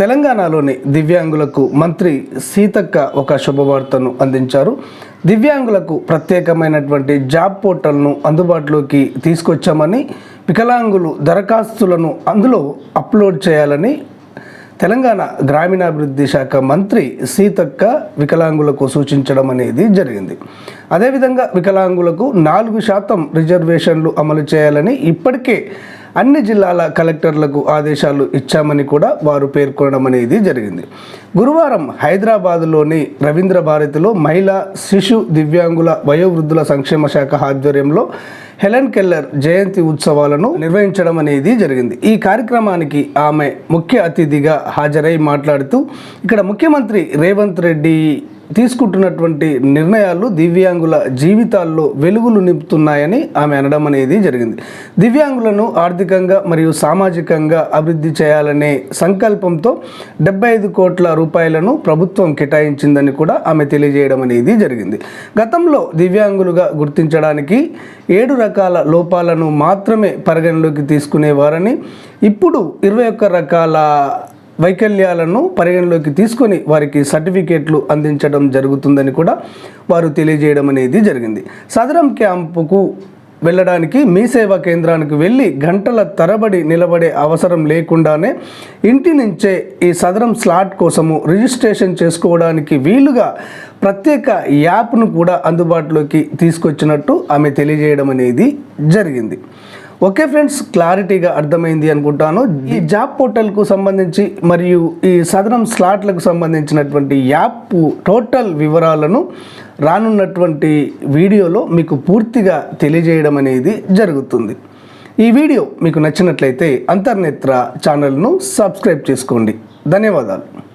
తెలంగాణలోని దివ్యాంగులకు మంత్రి సీతక్క ఒక శుభవార్తను అందించారు. దివ్యాంగులకు ప్రత్యేకమైనటువంటి జాబ్ పోర్టల్ను అందుబాటులోకి తీసుకొచ్చామని వికలాంగులు దరఖాస్తులను అందులో అప్లోడ్ చేయాలని తెలంగాణ గ్రామీణాభివృద్ధి శాఖ మంత్రి సీతక్క వికలాంగులకు సూచించడం అనేది జరిగింది. అదేవిధంగా వికలాంగులకు నాలుగు శాతం రిజర్వేషన్లు అమలు చేయాలని ఇప్పటికే అన్ని జిల్లాల కలెక్టర్లకు ఆదేశాలు ఇచ్చామని కూడా వారు పేర్కొనడం అనేది జరిగింది. గురువారం హైదరాబాదులోని రవీంద్ర భారతిలో మహిళా శిశు దివ్యాంగుల వయోవృద్ధుల సంక్షేమ శాఖ ఆధ్వర్యంలో హెలెన్ కెల్లర్ జయంతి ఉత్సవాలను నిర్వహించడం అనేది జరిగింది. ఈ కార్యక్రమానికి ఆమె ముఖ్య అతిథిగా హాజరై మాట్లాడుతూ ఇక్కడ ముఖ్యమంత్రి రేవంత్ రెడ్డి తీసుకుంటున్నటువంటి నిర్ణయాలు దివ్యాంగుల జీవితాల్లో వెలుగులు నింపుతున్నాయని ఆమె అనడం అనేది జరిగింది. దివ్యాంగులను ఆర్థికంగా మరియు సామాజికంగా అభివృద్ధి చేయాలనే సంకల్పంతో డెబ్బై ఐదు కోట్ల రూపాయలను ప్రభుత్వం కేటాయించిందని కూడా ఆమె తెలియజేయడం అనేది జరిగింది. గతంలో దివ్యాంగులుగా గుర్తించడానికి ఏడు రకాల లోపాలను మాత్రమే పరిగణలోకి తీసుకునేవారని ఇప్పుడు ఇరవై ఒక్క రకాల వైకల్యాలను పరిగణలోకి తీసుకొని వారికి సర్టిఫికేట్లు అందించడం జరుగుతుందని కూడా వారు తెలియజేయడం అనేది జరిగింది. సదరం క్యాంపుకు వెళ్ళడానికి మీ సేవా కేంద్రానికి వెళ్ళి గంటల తరబడి నిలబడే అవసరం లేకుండానే ఇంటి నుంచే ఈ సదరం స్లాట్ కోసము రిజిస్ట్రేషన్ చేసుకోవడానికి వీలుగా ప్రత్యేక యాప్ను కూడా అందుబాటులోకి తీసుకొచ్చినట్టు ఆమె తెలియజేయడం అనేది జరిగింది. ఓకే ఫ్రెండ్స్ క్లారిటీగా అర్థమైంది అనుకుంటాను. ఈ జాబ్ పోర్టల్కు సంబంధించి మరియు ఈ సదరం స్లాట్లకు సంబంధించినటువంటి యాప్ టోటల్ వివరాలను రానున్నటువంటి వీడియోలో మీకు పూర్తిగా తెలియజేయడం అనేది జరుగుతుంది. ఈ వీడియో మీకు నచ్చినట్లయితే అంతర్నేత్ర ఛానల్ను సబ్స్క్రైబ్ చేసుకోండి. ధన్యవాదాలు.